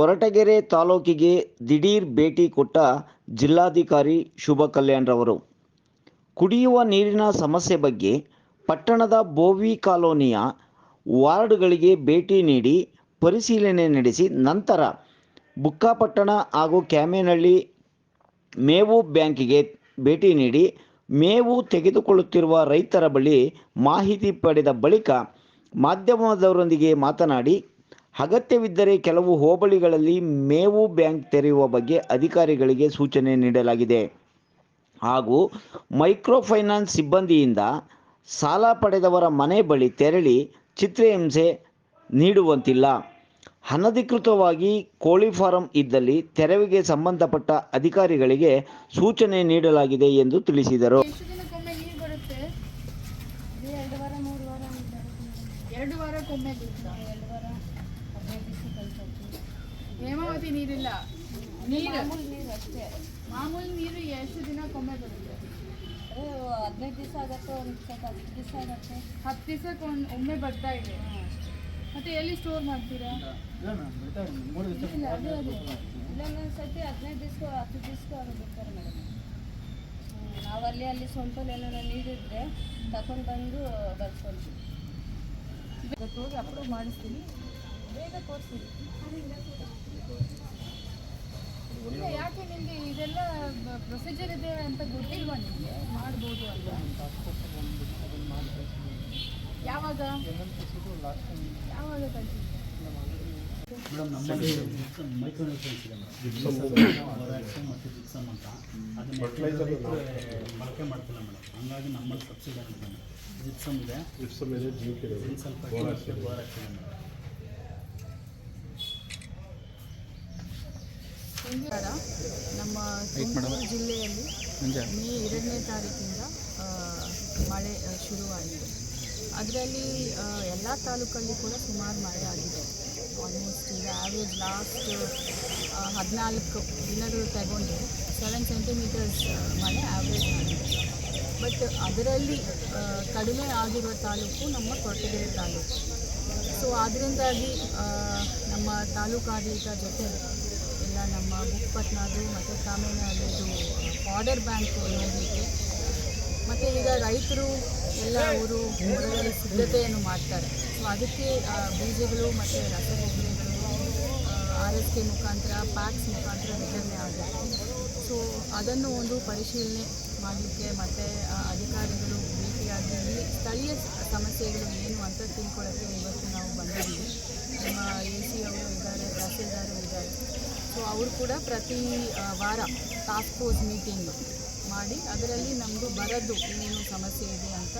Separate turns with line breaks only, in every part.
ಕೊರಟಗೆರೆ ತಾಲೂಕಿಗೆ ದಿಢೀರ್ ಭೇಟಿ ಕೊಟ್ಟ ಜಿಲ್ಲಾಧಿಕಾರಿ ಶುಭ ಕಲ್ಯಾಣ್ರವರು ಕುಡಿಯುವ ನೀರಿನ ಸಮಸ್ಯೆ ಬಗ್ಗೆ ಪಟ್ಟಣದ ಬೋವಿ ಕಾಲೋನಿಯ ವಾರ್ಡ್ಗಳಿಗೆ ಭೇಟಿ ನೀಡಿ ಪರಿಶೀಲನೆ ನಡೆಸಿ ನಂತರ ಬುಕ್ಕಾಪಟ್ಟಣ ಹಾಗೂ ಕ್ಯಾಮೇನಹಳ್ಳಿ ಮೇವು ಬ್ಯಾಂಕಿಗೆ ಭೇಟಿ ನೀಡಿ ಮೇವು ತೆಗೆದುಕೊಳ್ಳುತ್ತಿರುವ ರೈತರ ಬಳಿ ಮಾಹಿತಿ ಪಡೆದ ಬಳಿಕ ಮಾಧ್ಯಮದವರೊಂದಿಗೆ ಮಾತನಾಡಿ ಅಗತ್ಯವಿದ್ದರೆ ಕೆಲವು ಹೋಬಳಿಗಳಲ್ಲಿ ಮೇವು ಬ್ಯಾಂಕ್ ತೆರೆಯುವ ಬಗ್ಗೆ ಅಧಿಕಾರಿಗಳಿಗೆ ಸೂಚನೆ ನೀಡಲಾಗಿದೆ. ಹಾಗೂ ಮೈಕ್ರೋ ಫೈನಾನ್ಸ್ ಸಿಬ್ಬಂದಿಯಿಂದ ಸಾಲ ಪಡೆದವರ ಮನೆ ಬಳಿ ತೆರಳಿ ಚಿತ್ರಹಿಂಸೆ ನೀಡುವಂತಿಲ್ಲ. ಅನಧಿಕೃತವಾಗಿ ಕೋಳಿ ಫಾರಂ ಇದ್ದಲ್ಲಿ ತೆರವಿಗೆ ಸಂಬಂಧಪಟ್ಟ ಅಧಿಕಾರಿಗಳಿಗೆ ಸೂಚನೆ ನೀಡಲಾಗಿದೆ ಎಂದು ತಿಳಿಸಿದರು.
ಎಷ್ಟು ದಿನಕ್ಕೊಮ್ಮೆ ನೀರು ಬರುತ್ತೆ.
ಎರಡು ವಾರ ಮೂರು ವಾರ
ಎರಡು ವಾರಕ್ಕೊಮ್ಮೆ ಹೇಮಾವತಿ ನೀರಿಲ್ಲ. ನೀರು.
ಮಾಮೂಲು ನೀರು ಅಷ್ಟೇ.
ಮಾಮೂಲಿ ನೀರು ಎಷ್ಟು ದಿನಕ್ಕೊಮ್ಮೆ ಬರುತ್ತೆ?
ಹದಿನೈದು ದಿವಸ ಆಗತ್ತೆ ಒಂದು ಸ್ವಲ್ಪ ಹತ್ತು ದಿವಸ ಆಗತ್ತೆ.
ಹತ್ತು ದಿವಸಕ್ಕೆ ಒಂದು ಒಮ್ಮೆ ಬರ್ತಾ ಇದೆ. ಮತ್ತೆ ಎಲ್ಲಿ ಸ್ಟೋರ್ ಮಾಡ್ತೀರಾ?
ಇಲ್ಲ ಅದೇ ಅದೇ. ಇಲ್ಲೊಂದೊಂದು ಸತಿ ಹದಿನೈದು ದಿವಸ ಹತ್ತು ದಿವಸಕ್ಕೂ ಅವರು ಬರ್ತಾರೆ ಮೇಡಮ್. ನಾವು ಅಲ್ಲಿ ಅಲ್ಲಿ ಸ್ವಂತಲ್ಲಿ ಏನಾರ ನೀರಿದ್ರೆ ತಗೊಂಡು ಬಂದು ಬರ್ಕೊಂತೀವಿ ಇವತ್ತು ಹೋಗಿ ಅಪ್ರೂವ್ ಮಾಡಿಸ್ತೀನಿ.
ಇಲ್ಲ ಯಾಕೆ ನಿಮಗೆ ಇದೆಲ್ಲ ಪ್ರೊಸೀಜರ್ ಇದೆ ಅಂತ ಗೊತ್ತಿಲ್ವಾ ನಿಮಗೆ? ಮಾಡ್ಬೋದು ಅಂತ. ಯಾವಾಗ? ಯಾವಾಗ ಕಳ್ಸಿದ್ದೆ
ಮೇಡಮ್ ನಮ್ಮಲ್ಲಿ ಮೈಕ್ರೋ ನ್ಯೂಟ್ರಿಯನ್ಸ್ ಇದೆ ಮೇಡಮ್ ಮತ್ತು ಜಿಪ್ಸಮ್ ಅಂತ. ಅದನ್ನ ಬಳಕೆ ಮಾಡ್ತಿಲ್ಲ ಮೇಡಮ್ ಹಂಗಾಗಿ ನಮ್ಮಲ್ಲಿ ಸಬ್ಸಿಡಿ ಮೇಡಮ್ ಜಿಪ್ಸಮ್ ಇದೆ.
ಜಿಪ್ಸಮ್ ಇದೆ
ಸ್ವಲ್ಪ
ಬೋರ್ ಇದೆ.
ಮೇಡಮ್
ನಮ್ಮ ತುಮಕೂರು ಜಿಲ್ಲೆಯಲ್ಲಿ ಮೇ ಎರಡನೇ ತಾರೀಕಿಂದ ಮಳೆ ಶುರುವಾಗಿದೆ. ಅದರಲ್ಲಿ ಎಲ್ಲ ತಾಲೂಕಲ್ಲಿ ಕೂಡ ಸುಮಾರು ಮಳೆ ಆಗಿದೆ. ಆಲ್ಮೋಸ್ಟ್ ಈಗ ಆ್ಯಾವ್ರೇಜ್ ಲಾಸ್ಟ್ ಹದಿನಾಲ್ಕು ದಿನಗಳು ತಗೊಂಡು ಸೆವೆನ್ ಸೆಂಟಿಮೀಟರ್ಸ್ ಮಳೆ ಆ್ಯಾವ್ರೇಜ್ ಆಗಿದೆ. ಬಟ್ ಅದರಲ್ಲಿ ಕಡಿಮೆ ಆಗಿರುವ ತಾಲೂಕು ನಮ್ಮ ಕೊರಟಗೆರೆ ತಾಲೂಕು. ಸೊ ಅದರಿಂದಾಗಿ ನಮ್ಮ ತಾಲೂಕಾಡಳಿತ ಜೊತೆ ನಮ್ಮ ಬುಕ್ಪಟ್ನದು ಮತ್ತು ಕಾಮೇನಹಳ್ಳಿದು ಬಾರ್ಡರ್ ಬ್ಯಾಂಕ್ ನೋಡಲಿಕ್ಕೆ ಮತ್ತು ಈಗ ರೈತರು ಎಲ್ಲ ಅವರು ಹೊರಗಡೆ ಸಿದ್ಧತೆಯನ್ನು ಮಾಡ್ತಾರೆ. ಸೊ ಅದಕ್ಕೆ ಬೀಜಗಳು ಮತ್ತು ರಸಗೊಬ್ಬರಗಳು ಆರ್ ಎಸ್ ಕೆ ಮುಖಾಂತರ ಪ್ಯಾಕ್ಸ್ ಮುಖಾಂತರ ವಿತರಣೆ ಆಗುತ್ತೆ. ಸೊ ಅದನ್ನು ಒಂದು ಪರಿಶೀಲನೆ ಮಾಡಲಿಕ್ಕೆ ಮತ್ತು ಅಧಿಕಾರಿಗಳು ಭೇಟಿಯಾಗಿ ಇಲ್ಲಿ ಸ್ಥಳೀಯ ಸಮಸ್ಯೆಗಳು ಏನು ಅಂತ ತಿಳ್ಕೊಳ್ಳೋಕ್ಕೆ ಇವತ್ತು ನಾವು ಬಂದಿದ್ದೀವಿ. ನಮ್ಮ ಎ ಸಿ ಅವರು ಇದ್ದಾರೆ, ತಹಸೀಲ್ದಾರು ಇದ್ದಾರೆ. ಅವರು ಕೂಡ ಪ್ರತಿ ವಾರ ಟಾಸ್ಕ್ ಫೋರ್ಸ್ ಮೀಟಿಂಗ್ ಮಾಡಿ ಅದರಲ್ಲಿ ನಮ್ಮದು ಬರದ್ದು ಏನೇನು ಸಮಸ್ಯೆ ಇದೆ ಅಂತ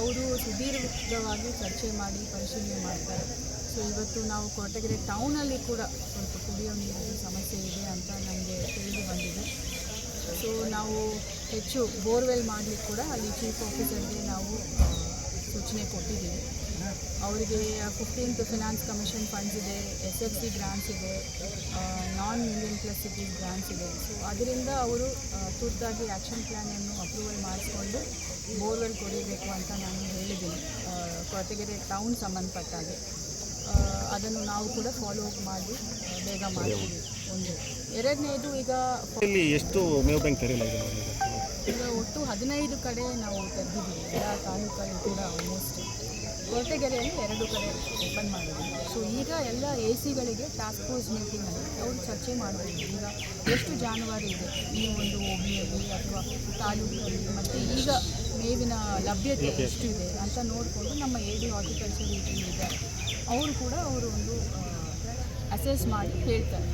ಅವರು ಸುದೀರ್ಘವಾಗಿ ಚರ್ಚೆ ಮಾಡಿ ಪರಿಶೀಲನೆ ಮಾಡ್ತಾರೆ. ಸೊ ಇವತ್ತು ನಾವು ಕೊರಟಗೆರೆ ಟೌನಲ್ಲಿ ಕೂಡ ಸ್ವಲ್ಪ ಕುಡಿಯೋ ನೀರಿನ ಸಮಸ್ಯೆ ಇದೆ ಅಂತ ನಮಗೆ ತಿಳಿದು ಬಂದಿದೆ. ಸೊ ನಾವು ಹೆಚ್ಚು ಬೋರ್ವೆಲ್ ಮಾಡಲಿಕ್ಕೆ ಕೂಡ ಅಲ್ಲಿ ಚೀಫ್ ಆಫೀಸರ್ಗೆ ನಾವು ಸೂಚನೆ ಕೊಟ್ಟಿದ್ದೀವಿ. ಅವರಿಗೆ ಫಿಫ್ಟೀನ್ತ್ ಫಿನಾನ್ಸ್ ಕಮಿಷನ್ ಫಂಡ್ಸ್ ಇದೆ ಎಸ್ ಎಫ್ ಸಿ ಗ್ರಾಂಟ್ಸ್ ಇದೆ non million plus city grants ಇದೆ. ಸೊ ಅದರಿಂದ ಅವರು ತುರ್ತಾಗಿ ಆ್ಯಕ್ಷನ್ ಪ್ಲ್ಯಾನನ್ನು ಅಪ್ರೂವಲ್ ಮಾಡಿಸ್ಕೊಂಡು ಬೋರ್ವೆಲ್ ಕೊಡಬೇಕು ಅಂತ ನಾನು ಹೇಳಿದ್ದೀನಿ. ಕೊರತೆಗೆರೆ ಟೌನ್ ಸಂಬಂಧಪಟ್ಟಾಗೆ. ಅದನ್ನು ನಾವು ಕೂಡ ಫಾಲೋ ಅಪ್ ಮಾಡಿ ಬೇಗ ಮಾಡ್ತೀವಿ. ಒಂದು ಎರಡನೇದು ಈಗ
ಎಷ್ಟು ಮೇವು ಬ್ಯಾಂಕ್ ತೆರೆಯಲಾಗಿದೆ? ಈಗ?
ಒಟ್ಟು ಹದಿನೈದು ಕಡೆ ನಾವು ತೆಗೆದಿದ್ದೀವಿ. ಎಲ್ಲ ತಾಲೂಕಲ್ಲಿ ಕೂಡ ಆಲ್ಮೋಸ್ಟ್ ಕೊರಟಗೆರೆಯಲ್ಲಿ ಎರಡು ಕಡೆ ಓಪನ್ ಮಾಡಿದ್ದೀವಿ. ಸೊ ಈಗ ಎಲ್ಲ ಎ ಸಿಗಳಿಗೆ ಟಾಸ್ಕ್ ಫೋರ್ಸ್ ಮೀಟಿಂಗಲ್ಲಿ ಅವರು ಚರ್ಚೆ ಮಾಡಬೇಕು ಈಗ ಎಷ್ಟು ಜಾನುವಾರು ಇದೆ? ಈ ಒಂದು ಹೋಬಳಿಯಲ್ಲಿ ಅಥವಾ ತಾಲೂಕಲ್ಲಿ? ಮತ್ತು ಈಗ ಮೇವಿನ ಲಭ್ಯತೆ ಎಷ್ಟು ಇದೆ ಅಂತ ನೋಡಿಕೊಂಡು ನಮ್ಮ ಎ ಡಿ ಹಾರ್ಟಿಕಲ್ಚರ್ ಇದ್ದಾರೆ ಅವರು ಕೂಡ ಅವರು ಒಂದು ಅಸೆಸ್ ಮಾಡಿ ಹೇಳ್ತಾರೆ.